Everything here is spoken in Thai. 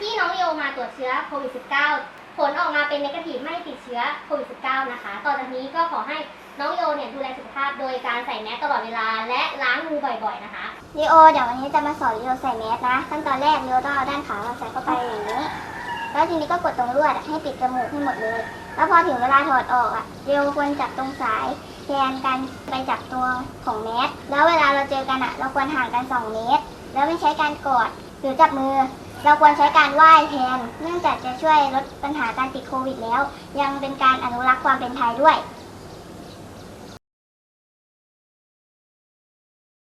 ที่น้องโยมาตรวจเชื้อโควิด -19 ผลออกมาเป็นนกาทีฟไม่ติดเชื้อโควิด -19 นะคะ ต่อจากนี้ก็ขอให้น้องโยเนี่ยดูแลสุขภาพโดยการใส่แมสตลอดเวลาและล้างมือบ่อยๆนะคะลีโอเดี๋ยววันนี้จะมาสอนลีโอใส่แมสนะ ขั้นตอนแรกลีโอต้องเอาด้านขาใส่เข้าไปอย่างนี้ แล้วทีนี้ก็กดตรงลวดให้ปิดจมูกให้หมดเลย แล้วพอถึงเวลาถอดออกอะลีโอควรจับตรงสายแทนกันไปจับตัวของแมส แล้วเวลาเราเจอกันอะ เราควรห่างกัน 2 เมตร แล้วไม่ใช้การกอดหรือจับมือ เราควรใช้การไหว้แทน เนื่องจากจะช่วยลดปัญหาการติดโควิดแล้ว ยังเป็นการอนุรักษ์ความเป็นไทยด้วย